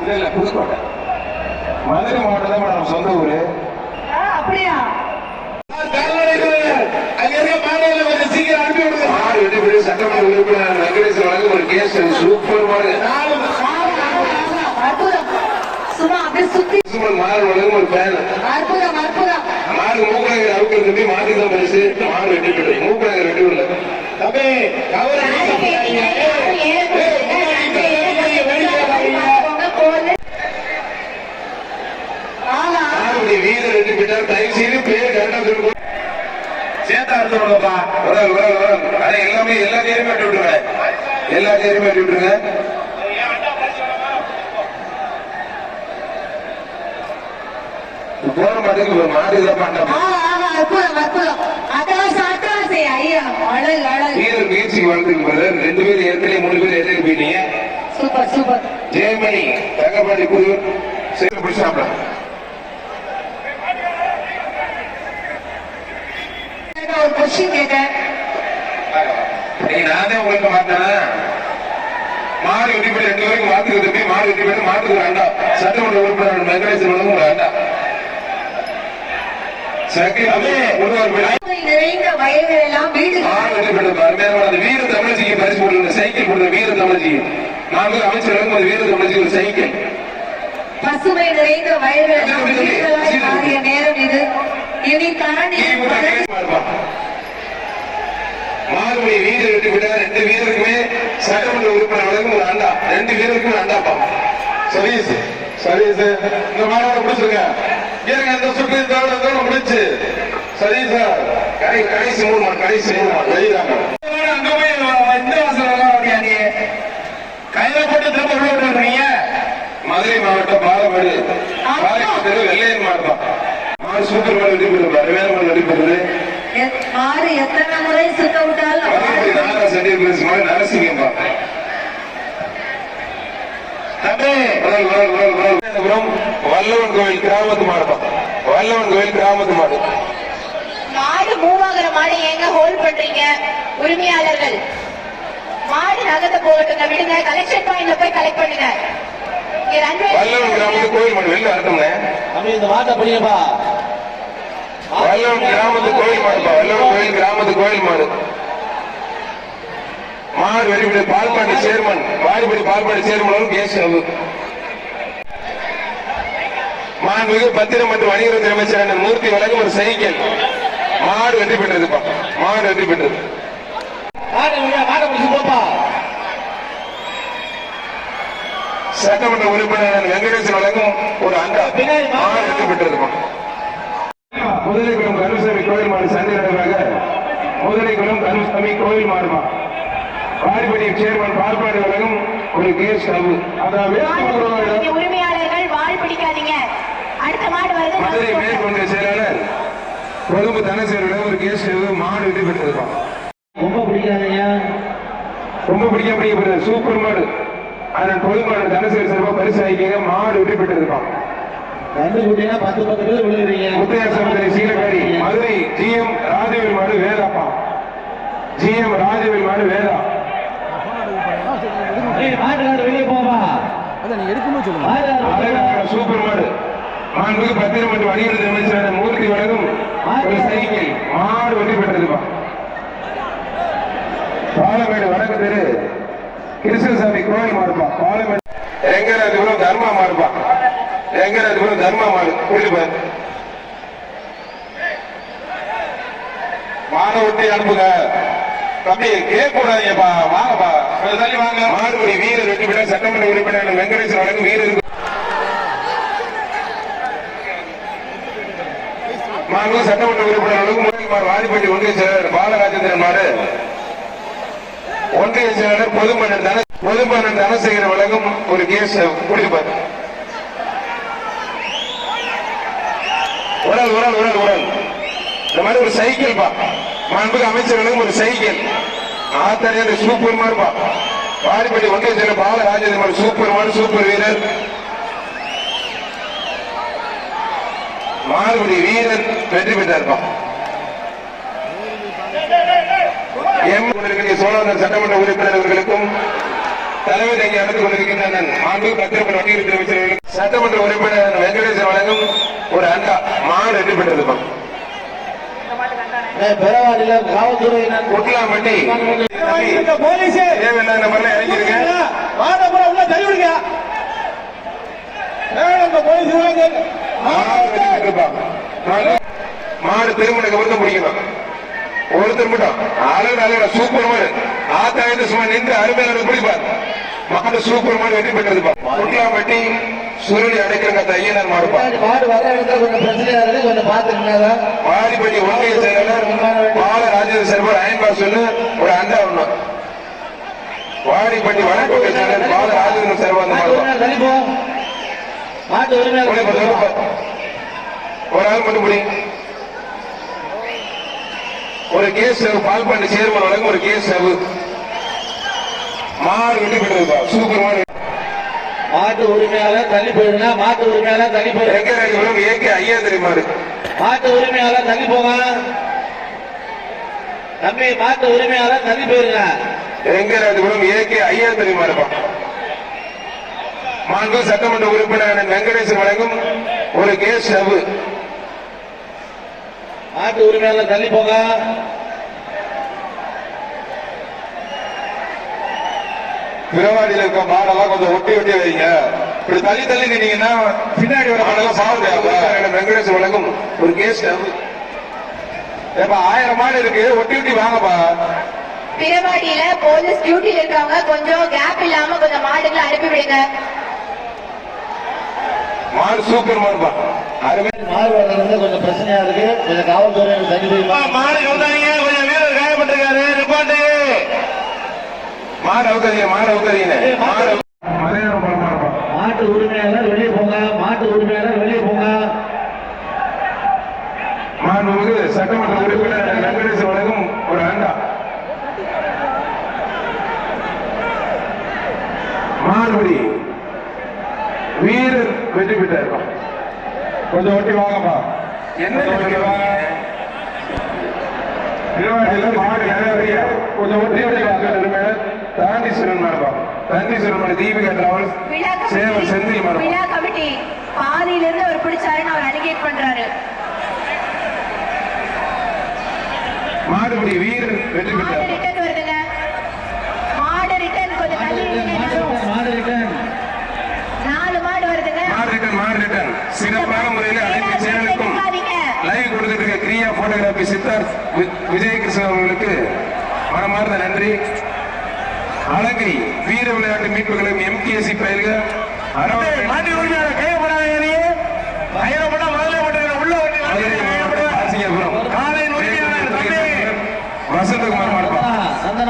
இல்ல இல்ல புதுக்கோட்டை. மதுரை மாவட்டம் தான் மேடம் சொந்த ஊரு. ஆ, அப்படியா? சட்டமன்ற உறுப்பினர் வெங்கடேசன் வழங்கும் ஒரு கேஸ் சூப்பர் மாடு வழங்கும் ஒரு அற்புதம் மாடு மூக்கநகர் அவுக்கிறது தம்பி மாட்டுக்கு தான் பரிசு மாடு வெட்டி போய் மூக்கநகர் வெட்டி விடல. தம்பி கவர. மாடுடைய வீரர் வெட்டி போயிட்டார் தயவு செய்து பேர் கரெக்டா சொல்லி சேர்த்தா அர்த்தம் வர வர வர அதை எல்லாமே எல்லா தேருமே வெட்டி விட்டுருங்க. எல்லா தேருமே வெட்டி விட்டுருங்க. போற மாட்டுக்கு ஒரு மாடு இதை அழகு வீரர் முயற்சிக்கு பிரதர் ரெண்டு பேர் ஏற்கனவே மூணு பேர் எதிர்க்கு போயிட்டீங்க. Super super. ஜெயமணி தங்கப்பாடி புது சேர்த்து பிடிச்சாப்ல நான் ஒரு கொஸ்டின் கேட்டேன் நீங்க நான் தான் உங்களுக்கு மாத்தேனா மாடு வெட்டி போய் ரெண்டு பேருக்கு மாத்துக்கு தம்பி மாடு வெட்டி போய் மாட்டுக்கு ஒரு அண்டா சட்டமன்ற உறுப்பினர் வெங்கடேசன் வந்து ஒரு அண்டா. நிறைந்த வயல்கள் எல்லாம் வீடு வீர தமிழச்சிக்கு பரிசு சைக்கிள் கொடுத்த வீர தமிழச்சிக்கு நாங்கள் அமைச்சர் வீர தமிழச்சிக்கு ஒரு சைக்கிள். பசுமை நிறைந்த வயல்கள் எல்லாம் வீடுகளாய் மாறிய நேரம் இது. இனி தாண்டி மாறுபடி வீரர் வெட்டி விட்டா ரெண்டு வீரருக்குமே சட்டமன்ற உறுப்பினர் வழங்கும் ஒரு அண்டா ரெண்டு வீரருக்குமே அண்டாப்பா சர்வீஸ் சர்வீஸ் இந்த மாணவரை பிடிச்சிருங்க ஏங்க இந்த சுற்று இந்த தடவை முடிச்சு சரி சார். கடை கடைசி மூணு மாடு கடைசி மூணு மாடு. வெளியிடாங்க அங்க போய் இந்த வாசல் எல்லாம் வரியா நீ? கையில போட்டு திரும்ப உள்ள விட்டுறீங்க மதுரை மாவட்டம் பாலமேடு பாலமேடு வெள்ளையன் மாவட்டம் சூப்பர் மாடு வெட்டி போயிருப்பாரு அருமையான மாடு மாடு எத்தனை முறை சுத்த விட்டாலும்? வல்லவன் கோவில் கிராமத்து மாடுப்பா வல்லவன் கோவில் கிராமத்து மாடு. மாடு மூவாகிற மாடு ஏங்க ஹோல்ட் பண்றீங்க? உரிமையாளர்கள். மாடு நகர்ந்து போகட்டுங்க. விடுங்க. கலெக்ஷன் பாயிண்ட்ல போய் கலெக்ட் பண்ணுங்க. வல்லவன் கிராமத்து கோவில் மாடு. வெளில அர்த்தம்னே தம்பி இந்த மாட்டை பிடிங்கப்பா. வல்லவன் கிராமத்து கோவில் மாடுப்பா வல்லவன் கோயில் கிராமத்து கோவில் மாடு. மாடு வெளிப்படி Palpandi chairman Vadipadi Palpandi chairman case மாண்புமிகு பத்திரம் மற்றும் வணிகத்துறை அமைச்சர் மூர்த்தி வழங்கும் ஒரு சைக்கிள். மாடு வெற்றி பெற்றதுப்பா மாடு வெற்றி பெற்றது. சட்டமன்ற உறுப்பினர் வெங்கடேசன் வழங்கும் ஒரு அண்டா மாடு வெற்றி பெற்றதுப்பா சண்டை நடைபெறாக முதலைக்குளம் கருசாமி கோயில் மாடுமா வாடிப்படி சேர்மன் பால்பாடி வழங்கும் ஒரு கேஸ் ஸ்டவ் அதாவது இங்க உரிமையாளர்கள் வால் பிடிக்காதீங்க. அடுத்த மாடு வருது மதுரை மேற்கொண்ட செயலாளர் கொழும்பு தனசேரில் ஒரு கேஸ் மாடு வெற்றி பெற்றதுப்பா ரொம்ப பிடிக்காதீங்க. ரொம்ப பிடிக்க பிடிக்கப்படுது சூப்பர் மாடு. அதன் கொழும்பு மாடு தனசேரி சார்பா பரிசு ஆகிக்கங்க மாடு வெற்றி பெற்றதுப்பா ரெண்டு குட்டினா பத்து பத்து பேர் விழுகிறீங்க. மதுரை ஜிஎம் ராஜவேல் மாடு வேதாப்பா. ஜிஎம் ராஜவேல் மாடு வேதா. சூப்பர் மாடு. மாண்புக்கு பத்திரம் மற்றும் வணிகத்துறை அமைச்சர் மூர்த்தி வழங்கும் ஒரு சைக்கிள். மாடு வெற்றி பெற்றதுப்பா பாலமேடு வடக்கு தெரு. கிருஷ்ணசாமி கோயில் மாடுப்பா. பாலமேடு. ரெங்கராஜபுரம் தர்மா மாடுப்பா. ரெங்கராஜபுரம் தர்மா மாடு. குடிப்பார் மாடை ஒட்டி அனுப்புங்க. தம்பி கேட்க கூடாதீங்கப்பா வாங்கப்பா. தள்ளி வாங்க. மாடுபடி வீரர் வெட்டி விட சட்டமன்ற உறுப்பினர் வழங்கும் வீரருக்கு மாண்பு சட்டமன்ற உறுப்பினர்களுக்கு முதல்மார் வாடிப்பட்டி ஒன்றிய செயலாளர் பாலராஜேந்திரன் மாடு. ஒன்றிய செயலாளர் பொதுமன்னன் தன பொதுமன்னன் தனசேகர் வழங்கும் ஒரு கேஸ் குடிப்பார் உடல் உடல் உடல் உடல் இந்த மாதிரி ஒரு சைக்கிள் பா மாண்புக்கு அமைச்சர்களுக்கும் ஒரு சைக்கிள் ஆத்தாரிய சூப்பர் மார்பா வாரிப்பட்டி ஒன்றிய செயலர் பாலராஜேந்திரன் சூப்பர் மான் சூப்பர் வீரர். மாறுபடி வீரர் வெற்றி பெற்றார்பா எம் சோழர் சட்டமன்ற உறுப்பினர் தலைமை தலைவர் இங்கே கொண்டிருக்கின்ற மாண்பு வணிகத்துறை சட்டமன்ற உறுப்பினர் வெங்கடேசன் வழங்கும் ஒரு அண்டா மாடு வெற்றி பெற்றிருப்பான் பெறவாடியில காவல்துறையினர் போலீஸ். மாதபுரம் உள்ள தள்ளி விடுங்க. இந்த போலீஸ் மாடு வெற்றி பெற்றிருப்பான். மாடு- மாடு திருமணக்கு ஒருத்தர் முடிக்கணும் ஒருத்தர் மட்டும். அழகு அழகு சூப்பர் மாடு. ஆத்தாயிரத்து சும்மா நின்று அருமையான பிடிப்பார் மாடு சூப்பர் மாடு வெற்றி பெற்றிருப்பா குட்லாம்பட்டி சுருளி அடைக்கிற ஐயனார் மாடுப்பா மாடு வர இடத்துல கொஞ்சம் பிரச்சனையா இருக்கு கொஞ்சம் பாத்துக்கங்க வாடிப்பட்டி ஒன்றிய செயலாளர் பால ராஜேந்திர சர்வர் அயன்பா சொல்லு ஒரு அண்டா ஒண்ணு. வாடிப்பட்டி வடக்கோட்டை செயலாளர் பால ராஜேந்திர மாட்டு ஒரே ஆள் மட்டும் முடி ஒரு கேஸ் சர்வ் பால் பண்ணி சேர்மன் வழங்கும் ஒரு கேஸ் மாடு வெட்டி பெற்றதுப்பா சூப்பர் மாட்டு உரிமையாளர் தள்ளி போயிருங்க மாட்டு உரிமையாளர் தள்ளி ரெங்கராஜபுரம் ஏகே ஐயா மாடு மாட்டு உரிமையாளர் தள்ளி போங்க தம்பி மாட்டு உரிமையாளர் தள்ளி போயிருங்க. ரெங்கராஜபுரம் ஏகே ஐயா மாடுப்பா மாண்பு சட்டமன்ற உறுப்பினர் வெங்கடேசன் வழங்கும் ஒரு கேஸ் சர்வ் மாட்டு உரிமையாளர் தள்ளி போங்க பிறவாடியில் இருக்க மாடெல்லாம் கொஞ்சம் ஒட்டி ஒட்டி வைங்க. இப்படி தள்ளி தள்ளி நின்னீங்கன்னா பின்னாடி வர மாடெல்லாம் பாவம் வெங்கடேஷ் வழங்கும் ஒரு கேஸ் ஏப்பா ஆயிரம் மாடு இருக்கு. ஒட்டி ஒட்டி வாங்கப்பா. பிறவாடியில போலீஸ் டியூட்டில இருக்கவங்க கொஞ்சம் கேப் இல்லாம கொஞ்சம் மாடுகளை அனுப்பி விடுங்க. மாடு சூப்பர் மாடுப்பா. அருமை. மாடு வளர்றது கொஞ்சம் பிரச்சனையா இருக்கு. கொஞ்சம் காவல்துறை மாடு வந்தாங்க கொஞ்சம் வீரர் காயப்பட்டிருக்காரு நிப்பாட்டு மாடு அவுக்காதீங்க மாடு அவுக்காதீங்க மாடு மாட்டு உரிமையாளர் வெளியே போங்க மாட்டு உரிமையாளர் வெளியே போங்க. மாண்புமிகு சட்டமன்ற உறுப்பினர் வழங்கும் ஒரு அண்டா மாறுபடி வீரர் வெற்றி பெற்றார் கொஞ்சம் ஒட்டி வாங்கப்பா. என்ன வாங்க மாடு நிறைய கொஞ்சம் ஒட்டி ஒட்டி வாங்க தாண்டீஸ்வரன் மாடுப்பா தாண்டீஸ்வரன் மாடு தீபிகா டிராவல்ஸ் சேவல் செந்தில் மாடுப்பா விழா கமிட்டி பாதியில இருந்து அவர் பிடிச்சாருன்னு அவர் அலிகேட் பண்றாரு. மாடுபடி வீரர் வெற்றி மாடு பெற்றார் ரிட்டர்ன் வருதுங்க. மாடு ரிட்டர்ன் கொஞ்சம் தள்ளி நில்லுங்க எல்லாரும். மாடு ரிட்டர்ன் நாலு மாடு வருதுங்க. மாடு ரிட்டன் மாடு ரிட்டன் சிறப்பான முறையில் அனைத்து சேனலுக்கும் லைவ் கொடுத்துட்டு இருக்க கிரியா போட்டோகிராபி சித்தார்த் வி- விஜயகிருஷ்ணன் அவர்களுக்கு மனமார்ந்த நன்றி. அழகை வீர விளையாட்டு மீட்புகளும் எம்கேசி பயில்க மாட்டி உரிமையாளர் கையப்படாத கையப்படா முதல்ல உள்ள வசந்தகுமார் மாடுப்பா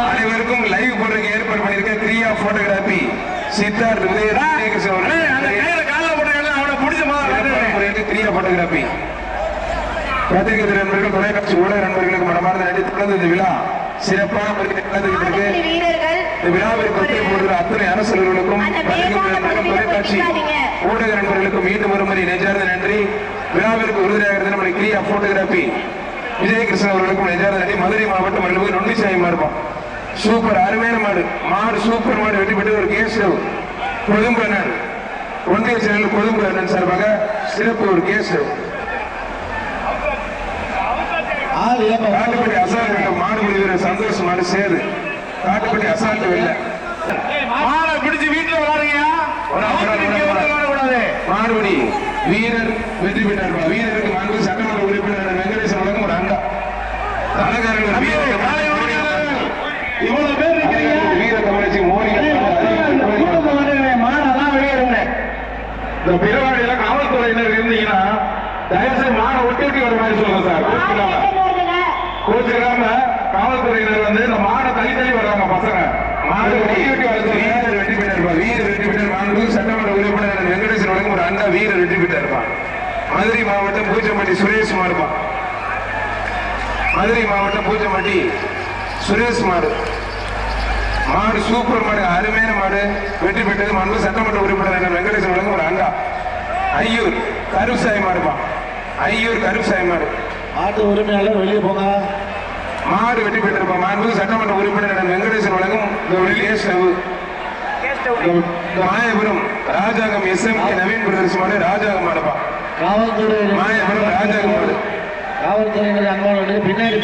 அனைவருக்கும் லைவ் போடுறதுக்கு ஏற்பாடு பண்ணிருக்க கிரியா போட்டோகிராபி சித்தார்த் விஜயகிருஷ்ணன் கிரியா போட்டோகிராபி பத்திரிகை நண்பர்கள் தொலைக்காட்சி ஊடக நண்பர்களுக்கு மனமார்ந்த நன்றி. தொடர்ந்து இந்த விழா சிறப்பான முறையில் நடந்துகிட்டு இருக்கு இந்த விழாவிற்கு ஒத்துழைப்பு அத்தனை அரசர்களுக்கும் தொலைக்காட்சி. ஊடக நண்பர்களுக்கும் மீண்டும் ஒரு முறை நெஞ்சார்ந்த நன்றி. விழாவிற்கு உறுதியாக இருந்த நம்முடைய கிரியா போட்டோகிராபி விஜயகிருஷ்ணன் அவர்களுக்கும் நெஞ்சார்ந்த நன்றி. மதுரை மாவட்டம் அல்லது நொண்டிசாமி மாடுப்போம் சூப்பர் அருமையான மாடு. மாடு சூப்பர் மாடு வெற்றி பெற்று ஒரு கேசவ் கொழும்பு அண்ணன். ஒன்றிய செயலர் கொழும்பு அண்ணன் சார்பாக சிறப்பு ஒரு அசால்ட் மாடு வீரர் சந்தோஷ் மாடு சேரு காட்டுப்பட்டி அசால்ட் வெல்ல மாடை பிடிச்சு வீட்டுல விளாடுங்க மாடுபடி வீரர் வெற்றி பெற்றார் வீரருக்கு மாண்பு சட்டமன்ற உறுப்பினர் வெங்கடேசன் வழங்கும் ஒரு அண்டா. அழகாரர்கள் வீரர் இவ்வளவு பேர் வீர தமிழச்சி மோடி. இந்த பிறவாடியில காவல்துறையினர் இருந்தீங்கன்னா தயவுசெய்து மாடை ஒட்டி ஒட்டி வர மாதிரி சொல்லுங்க சார். மாடு கோச்சிக்காம காவல்துறையினர் வந்து இந்த மாடை தள்ளி தள்ளி வர்றாங்க பசங்க. மாடு ஒட்டி ஒட்டி வர சொல்லுங்க வீரர் வெற்றி பெற்றார் வீரர் வெற்றி பெற்றார் சட்டமன்ற உறுப்பினர் வெங்கடேசன் வழங்கும் ஒரு அண்டா வீரர் வெற்றி பெற்றார் மதுரை மாவட்டம் பூச்சம்பட்டி சுரேஷ் இருப்பான் மதுரை மாவட்டம் பூச்சம்பட்டி சுரேஷ் மாடு. மாடு சூப்பர் மாடு அருமையான மாடு. வெற்றி பெற்றது மாண்பு சட்டமன்ற உறுப்பினர் வெங்கடேசன் வழங்கும் ஒரு அண்டா. ஐயூர் கருப்சாய் மாடுப்பா ஐயூர் கருசாய் மாடு. மாட்டு உரிமையாளர் வெளியே போங்க. மாடு வெற்றி பெற்றிருப்பார் மாண்பு சட்டமன்ற உறுப்பினர் வெங்கடேசன் வழங்கும் Mayapuram Rajangam S M Naveen brothers மாடு ராஜாங்கம் மாடுப்பா காவல்துறை மாயபுரம் ராஜாங்கம் மாடு. காவல்துறையினர் அன்பானவர்கள் பின்னாடி